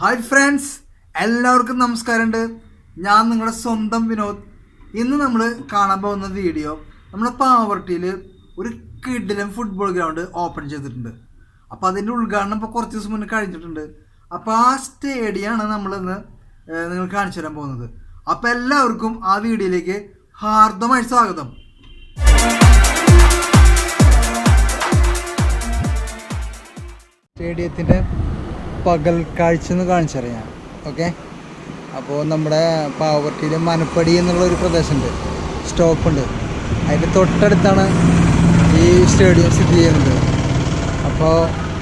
Hi friends എല്ലാവർക്കും നമസ്കാരമുണ്ട്. ഞാൻ നിങ്ങളുടെ സ്വന്തം വിനോദ്. ഇന്ന് നമ്മൾ കാണാൻ പോകുന്ന വീഡിയോ നമ്മുടെ പാവർട്ടിയിൽ ഒരു കിഡിലം ഫുട്ബോൾ ഗ്രൗണ്ട് ഓപ്പൺ ചെയ്തിട്ടുണ്ട്. അപ്പോൾ അതിന്റെ ഉദ്ഘാടനം ഇപ്പോൾ കുറച്ച് ദിവസം മുന്നേ കഴിഞ്ഞിട്ടുണ്ട്. അപ്പോൾ ആ സ്റ്റേഡിയമാണ് നമ്മളിന്ന് നിങ്ങൾ കാണിച്ചു തരാൻ പോകുന്നത്. അപ്പോൾ എല്ലാവർക്കും ആ വീഡിയോയിലേക്ക് ഹാർദമായി സ്വാഗതം. സ്റ്റേഡിയത്തിന്റെ പകൽ കാഴ്ച എന്ന് കാണിച്ചറിയാം. ഓക്കെ? അപ്പോൾ നമ്മുടെ പാവർട്ടിയിൽ മനപ്പടി എന്നുള്ളൊരു പ്രദേശമുണ്ട്. സ്റ്റോപ്പുണ്ട്. അതിന്റെ തൊട്ടടുത്താണ് ഈ സ്റ്റേഡിയം സ്ഥിതി ചെയ്യുന്നത്. അപ്പോൾ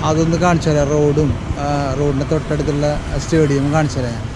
അതൊന്ന് കാണിച്ചു തരാം റോഡും റോഡിന്റെ തൊട്ടടുത്തുള്ള സ്റ്റേഡിയം കാണിച്ചു തരാം ഞാൻ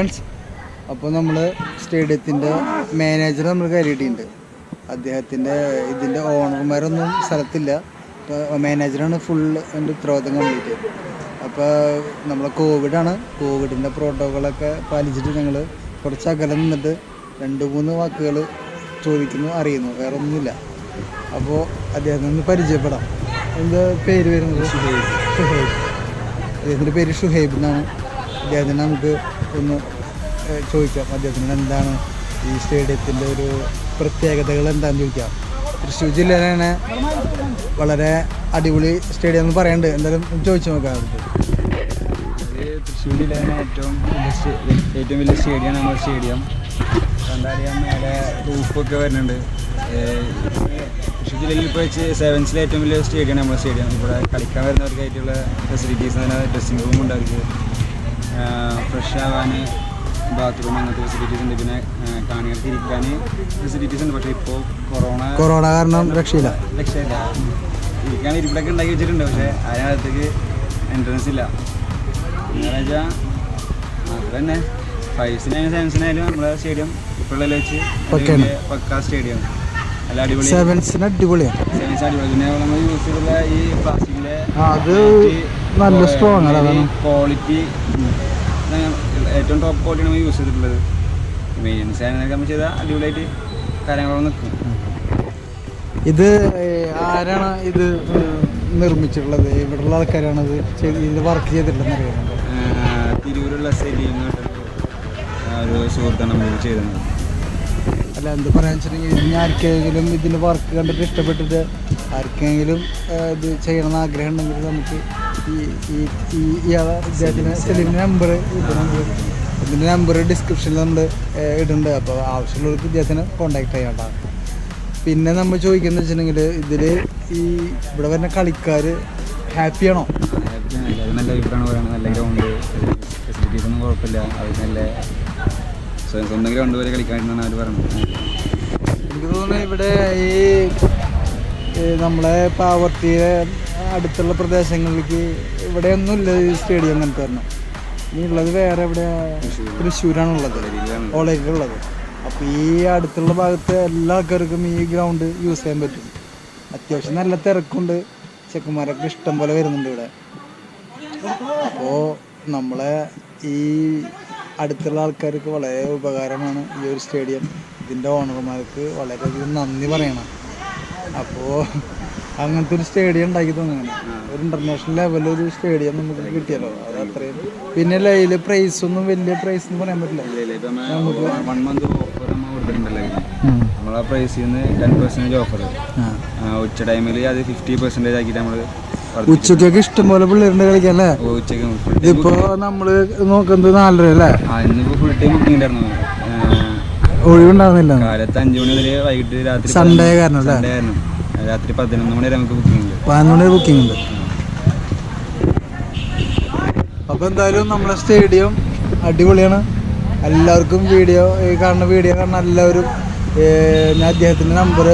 ഫ്രണ്ട്സ് അപ്പോൾ നമ്മൾ സ്റ്റേഡിയത്തിന്റെ മാനേജർ നമ്മൾ കയറിയിട്ടുണ്ട്. അദ്ദേഹത്തിന്റെ ഇതിന്റെ ഓണർമാരൊന്നും സ്ഥലത്തില്ല. ഇപ്പോൾ മാനേജറാണ് ഫുൾ എന്റെ ഉത്തരവാദിത്തം കംപ്ലീറ്റ് അപ്പോൾ നമ്മൾ കോവിഡാണ് കോവിഡിന്റെ പ്രോട്ടോക്കോളൊക്കെ പാലിച്ചിട്ട് ഞങ്ങൾ കുറച്ച് അകലെ നിന്നിട്ട് രണ്ട് മൂന്ന് വാക്കുകൾ ചോദിക്കുന്നു അറിയുന്നു. വേറെ ഒന്നുമില്ല. അപ്പോൾ അദ്ദേഹത്തിന് ഒന്ന് പരിചയപ്പെടാം. എന്താ പേര് വരുന്നത്? ഷുഹൈബ്. അദ്ദേഹത്തിന്റെ പേര് ഷുഹൈബ് എന്നാണ്. അദ്ദേഹത്തിന് നമുക്ക് ഒന്ന് ചോദിക്കാം അദ്ദേഹത്തിന്. എന്താണ് ഈ സ്റ്റേഡിയത്തിന്റെ ഒരു പ്രത്യേകതകൾ എന്താണെന്ന് ചോദിക്കാം. തൃശ്ശൂർ ജില്ലയിലാണ് വളരെ അടിപൊളി സ്റ്റേഡിയം എന്ന് പറയുന്നുണ്ട് എന്തായാലും ചോദിച്ചു നോക്കാം തൃശ്ശൂർ ജില്ലയിലെ ഏറ്റവും ഏറ്റവും വലിയ സ്റ്റേഡിയമാണ് നമ്മുടെ സ്റ്റേഡിയം. എന്താ പറയുക മേലെ റൂഫൊക്കെ വരുന്നുണ്ട്. തൃശ്ശൂർ ജില്ലയിൽ ഇപ്പോൾ വെച്ച് സെവൻസിലെ ഏറ്റവും വലിയ സ്റ്റേഡിയമാണ് നമ്മുടെ സ്റ്റേഡിയം. ഇവിടെ കളിക്കാൻ വരുന്നവർക്കായിട്ടുള്ള ഫെസിലിറ്റീസ് തന്നെ ഡ്രസ്സിംഗ് റൂം ഉണ്ട് ഫ്രഷ് ആവാൻ ബാത്റൂം അങ്ങനത്തെ ഫെസിലിറ്റീസ് ഉണ്ട്. പിന്നെ കാണികൾക്ക് ഇരിക്കാൻ ഫെസിലിറ്റീസ് ഉണ്ട്. പക്ഷേ ഇപ്പോൾ കൊറോണ കൊറോണ കാരണം രക്ഷയില്ല. രക്ഷയില്ല. ഇരിക്കാൻ ഇരിപ്പിടൊക്കെ ഉണ്ടാക്കി വെച്ചിട്ടുണ്ട്. പക്ഷേ അതിനകത്തേക്ക് എൻട്രൻസ് ഇല്ല. എന്താണെന്ന് വെച്ചാൽ അത് തന്നെ. ഫൈവ്സിനായാലും സെവൻസിനായാലും നമ്മുടെ സ്റ്റേഡിയം ഇപ്പോഴുള്ള വെച്ച്. പക്കാ സ്റ്റേഡിയം നല്ല അടിപൊളി. സെവൻസിന് അടിപൊളിയാണ്. സെവൻസ് അടിപൊളി. പിന്നെ നമ്മൾ യൂസ് ചെയ്തുള്ള ഈ പ്ലാസ്റ്റിക്കിലെ ആ, അത് നല്ല strong ആണ്, ക്വാളിറ്റി ഏറ്റവും ടോപ്പ് ക്വാളിറ്റി നമ്മൾ യൂസ് ചെയ്തിട്ടുള്ളത്. മെയിൻസ് അതിനൊക്കെ നമ്മൾ ചെയ്താൽ അടിപൊളിയായിട്ട് കാര്യങ്ങളൊക്കെ നിൽക്കും ഇത് ആരാണ് ഇത് നിർമ്മിച്ചിട്ടുള്ളത്? ഇവിടെയുള്ള ആൾക്കാരാണ് ഇത് ചെയ്ത് വർക്ക് ചെയ്തിട്ടുണ്ടെന്ന് അറിയാറുണ്ട് തിരൂരുള്ള സലീം ഒരു സുഹൃത്താണ് നമ്മൾ ചെയ്തത്. അല്ല എന്ത് പറയാന്ന് വെച്ചിട്ടുണ്ടെങ്കിൽ ഇനി ആർക്കെങ്കിലും ഇതിന്റെ വർക്ക് കണ്ടിട്ട് ഇഷ്ടപ്പെട്ടിട്ട് ആർക്കെങ്കിലും ഇത് ചെയ്യണമെന്ന് ആഗ്രഹം ഉണ്ടെങ്കിൽ നമുക്ക് ഈ ഈ ഇയാളെ ഇദ്ദേഹത്തിന് സെലിമിന്റെ നമ്പർ ഇതിന്റെ നമ്പർ ഡിസ്ക്രിപ്ഷനിൽ നമ്മൾ ഇടുന്നുണ്ട് അപ്പോൾ ആവശ്യമുള്ളവർക്ക് ഇദ്ദേഹത്തിനെ കോൺടാക്ട് ചെയ്യണ്ട പിന്നെ നമ്മൾ ചോദിക്കുന്നത് വെച്ചിട്ടുണ്ടെങ്കിൽ ഇതിൽ ഈ ഇവിടെ വരുന്ന കളിക്കാർ ഹാപ്പിയാണോ നല്ല അഭിപ്രായമാണ് പറയുന്നത്. നല്ല ഗ്രൗണ്ട് ഫെസിലിറ്റീസ് ഒന്നും കുഴപ്പമില്ല. അവർ നല്ല സ്വ- സ്വന്തം ഗ്രൗണ്ട് വരെ കളിക്കാനാണ് അവർ പറയുന്നത്. എനിക്ക് തോന്നുന്നു ഇവിടെ ഈ ഈ നമ്മളെ പാവർട്ടിയെ അടുത്തുള്ള പ്രദേശങ്ങളിലേക്ക് ഇവിടെയൊന്നുമില്ല ഈ സ്റ്റേഡിയം അങ്ങനത്തെ ഒരെണ്ണം. ഇനി ഉള്ളത് വേറെ എവിടെ തൃശ്ശൂരാണുള്ളത്. ഓളരിയിലുള്ളത് അപ്പോൾ ഈ അടുത്തുള്ള ഭാഗത്തെ എല്ലാ ആൾക്കാർക്കും ഈ ഗ്രൗണ്ട് യൂസ് ചെയ്യാൻ പറ്റും. അത്യാവശ്യം നല്ല തിരക്കുണ്ട്. ചെക്കന്മാരൊക്കെ ഇഷ്ടം പോലെ വരുന്നുണ്ട് ഇവിടെ. അപ്പോൾ നമ്മളെ ഈ അടുത്തുള്ള ആൾക്കാർക്ക് വളരെ ഉപകാരമാണ് ഈ ഒരു സ്റ്റേഡിയം ഇതിന്റെ ഓണർമാർക്ക് വളരെയധികം നന്ദി പറയണം. അപ്പോൾ അങ്ങനത്തെ ഒരു സ്റ്റേഡിയം ഉണ്ടാക്കി തന്നെ ഒരു ഇന്റർനാഷണൽ ലെവലിൽ ഒരു സ്റ്റേഡിയം നമുക്ക് കിട്ടിയല്ലോ. അത് അത്രയും. പിന്നെ ലൈൽ പ്രൈസ് ഒന്നും വലിയ പ്രൈസ് എന്ന് പറയാൻ പറ്റില്ല. നമുക്ക് വൺ മന്ത് ഓഫർ. നമ്മളെ പ്രൈസിൽ നിന്ന് ടെൻ പെർസെന്റേജ് ഓഫർ. ഉച്ച ടൈമിൽ അത് ഫിഫ്റ്റി പെർസെന്റേജ് ആക്കിയിട്ട് നമ്മൾ ഉച്ചക്കൊക്കെ ഇഷ്ടംപോലെ പിള്ളേരുണ്ട് കളിക്കാൻ അല്ലേ? ഇതിപ്പോ നമ്മൾ നോക്കുന്നത് നാലര അല്ലേ? ആ ഇന്നിപ്പോൾ ഫുൾ ടൈം ബുക്കിംഗ് ഉണ്ടായിരുന്നു ഒഴിവുണ്ടാവുന്നില്ല. കാലത്ത് അഞ്ച് മണി മുതൽ വൈകിട്ട് രാത്രി സൺഡേ കാരണം സൺഡേ ആയിരുന്നു. രാത്രി പതിനൊന്ന് മണി വരെ നമുക്ക് ബുക്കിംഗ് ഉണ്ട്. പതിനൊന്ന് മണി ബുക്കിംഗ് ഉണ്ട്. അപ്പൊ എന്തായാലും നമ്മളെ സ്റ്റേഡിയം അടിപൊളിയാണ്. എല്ലാവർക്കും വീഡിയോ ഈ കാണുന്ന വീഡിയോ കാണുന്ന എല്ലാവരും ഞാൻ അദ്ദേഹത്തിന്റെ നമ്പർ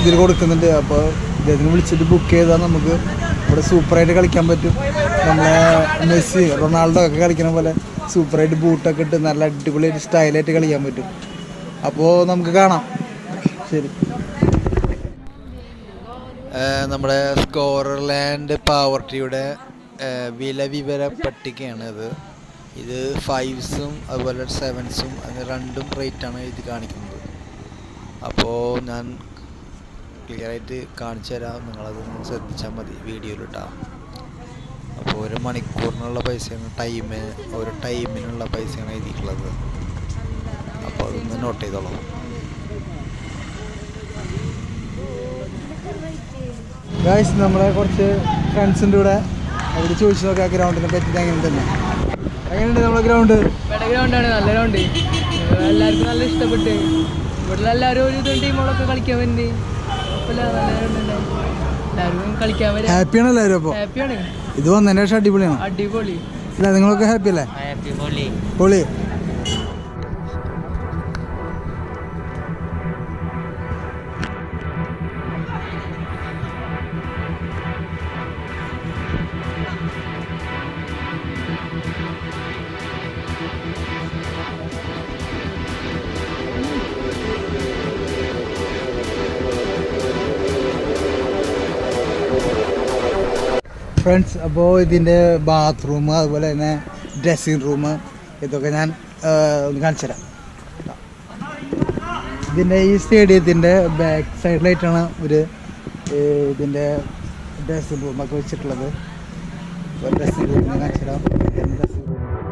ഇതിൽ കൊടുക്കുന്നുണ്ട്. അപ്പോൾ അദ്ദേഹത്തിന് വിളിച്ചിട്ട് ബുക്ക് ചെയ്താൽ നമുക്ക് ഇവിടെ സൂപ്പറായിട്ട് കളിക്കാൻ പറ്റും. നമ്മളെ മെസ്സി റൊണാൾഡോ ഒക്കെ കളിക്കുന്ന പോലെ സൂപ്പറായിട്ട് ബൂട്ടൊക്കെ ഇട്ട് നല്ല അടിപൊളിയായിട്ട് സ്റ്റൈലായിട്ട് കളിക്കാൻ പറ്റും. അപ്പോൾ നമുക്ക് കാണാം. ശരി. നമ്മുടെ സ്കോർലാൻഡ് പാവർട്ടിയുടെ വില വിവര പട്ടികയാണ് ഇത്. ഇത് ഫൈവ്സും അതുപോലെ സെവൻസും അങ്ങനെ രണ്ടും റേറ്റാണ് ഇത് കാണിക്കുന്നത്. അപ്പോൾ ഞാൻ ക്ലിയറായിട്ട് കാണിച്ചു തരാം. നിങ്ങളതൊന്ന് ശ്രദ്ധിച്ചാൽ മതി വീഡിയോയിലിട്ടാ. അപ്പോൾ ഒരു മണിക്കൂറിനുള്ള പൈസയാണ് ടൈം ഒരു ടൈമിനുള്ള പൈസയാണ് എഴുതിയിട്ടുള്ളത്. അപ്പോൾ അതൊന്ന് നോട്ട് ചെയ്തോളാം. ഗായ്സ് നമ്മളെ കുറച്ച് ഫ്രണ്ട്സിന്റെ കൂടെ അവിടെ ചോദിച്ചു നോക്കാം ഗ്രൗണ്ടിനെ പറ്റി എങ്ങനെ തന്നെ എങ്ങനെയുണ്ട് നമ്മളെ ഗ്രൗണ്ട് ഗ്രൗണ്ടാണ് നല്ല ഗ്രൗണ്ട് എല്ലാവർക്കും നല്ല ഇഷ്ടപ്പെട്ട്. ഇവിടെ എല്ലാവരും ഒരു ഇതും ടീമുകളൊക്കെ കളിക്കാൻ വേണ്ടി. എല്ലാവരും കളിക്കാൻ വരാം. ഹാപ്പിയാണ് എല്ലാവരും അപ്പോൾ ഹാപ്പിയാണ് ഇത് വന്നതിന് ശേഷം അടിപൊളിയാണ്? അടിപൊളി. നിങ്ങളൊക്കെ ഹാപ്പി അല്ലേ? പൊളി. ഫ്രണ്ട്സ് അപ്പോൾ ഇതിന്റെ ബാത്റൂം അതുപോലെ തന്നെ ഡ്രസ്സിങ് റൂം ഇതൊക്കെ ഞാൻ ഒന്ന് കാണിച്ചു തരാം. ഇതിന്റെ ഈ സ്റ്റേഡിയത്തിന്റെ ബാക്ക് സൈഡിലായിട്ടാണ് ഒരു ഇതിന്റെ ഡ്രസ്സിങ് റൂമൊക്കെ വെച്ചിട്ടുള്ളത്. ഡ്രസ്സിങ് റൂം കാണിച്ചു തരാം. ഡ്രസ്സിങ് റൂം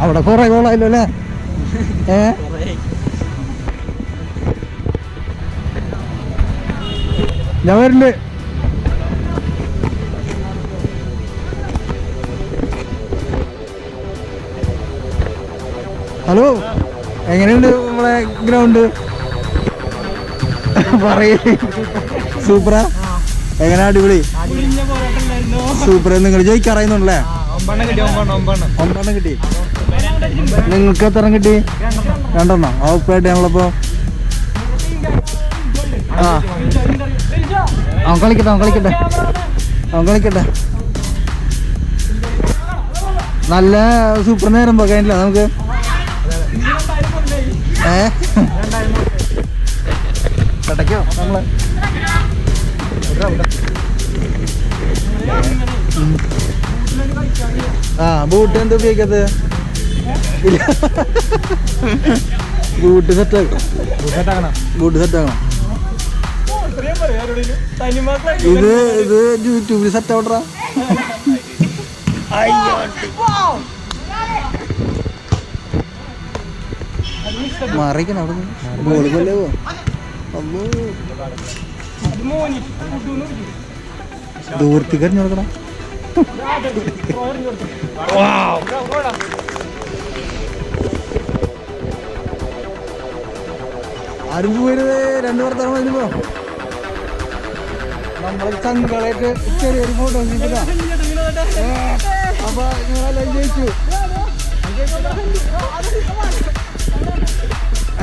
അവിടെ കുറെ കോളായല്ലോ അല്ലേ ഏ ഞാൻ വരുന്നുണ്ട് ഹലോ എങ്ങനെയുണ്ട് നമ്മളെ ഗ്രൗണ്ട് പറയേ. സൂപ്പറാ? എങ്ങനെ അടിപൊളി? സൂപ്പർ നിങ്ങൾ ജയിക്കറിയുന്നുണ്ടല്ലേ ഒമ്പെണ്ണം കിട്ടി. നിങ്ങൾക്ക് എത്ര കിട്ടി? രണ്ടെണ്ണം. ആ ഞങ്ങളപ്പോ ആ. അവൻ കളിക്കട്ടെ അവൻ കളിക്കട്ടെ. അവൻ കളിക്കട്ടെ. നല്ല സൂപ്പർ നേരം പോകാനില്ല നമുക്ക്. കടയ്ക്കോ നമ്മൾ. ഉം. ആ ബൂട്ട് എന്ത് ഉപയോഗിക്കത് ബൂട്ട് സെറ്റ് ആക്കണം. ബൂട്ട് സെറ്റ് ആക്കണം. ഇത് ഇത് യൂട്യൂബിൽ സെറ്റ് ആവട്ടാ മാറിക്കണം അവിടെ ബോൾ കൊല്ലേ ദൂരത്തേക്ക് എറിഞ്ഞു കൊടുക്കണം ആരും പോയിരുത് രണ്ട് വർത്തമാനം വരുമ്പോ നമ്മളെ ചങ്കളായിട്ട് ചെറിയൊരു ഫോട്ടോ അപ്പൊ നിങ്ങളെല്ലാം ജയിച്ചു.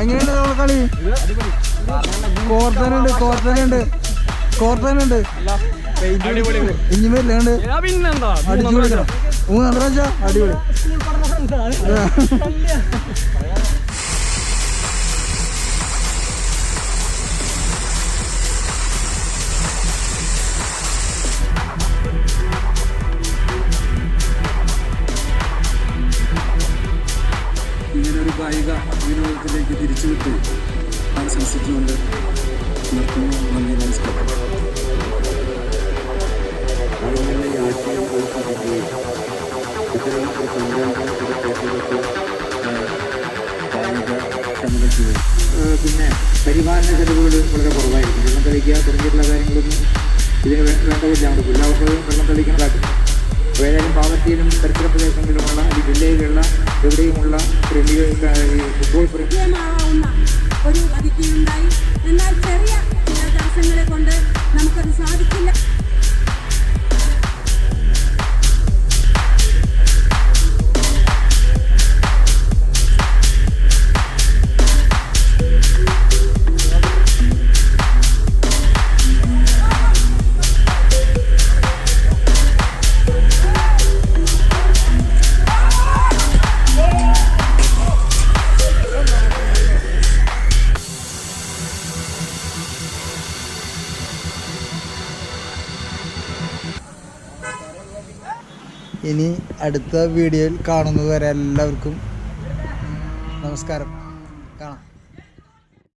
എങ്ങനെയുണ്ട് നമ്മളെ കളി? കോർത്തനുണ്ട് കോർത്തനുണ്ട് കോർത്തനുണ്ട്. ഇനി വരില്ലാണ്ട് അടിച്ചു കൊടുക്കണം. മൂന്നാം അടിപൊളി. പിന്നെ പരിപാലന ചെലവുകൾ വളരെ കുറവായിരിക്കും. വെള്ളം തളിക്കുക തുടങ്ങിയിട്ടുള്ള കാര്യങ്ങളൊന്നും ഇതിന് വേണ്ട വേണ്ടതില്ല. അവിടെ എല്ലാവർക്കും വെള്ളം തളിക്കണതാക്കും അപ്പോൾ ഏതായാലും പാവത്തിയിലും പരിസര പ്രദേശങ്ങളിലുമുള്ള ഈ ജില്ലയിലുള്ള എവിടെയുമുള്ള ഫുട്ബോൾ ഇനി അടുത്ത വീഡിയോയിൽ കാണുന്നതുവരെ എല്ലാവർക്കും നമസ്കാരം.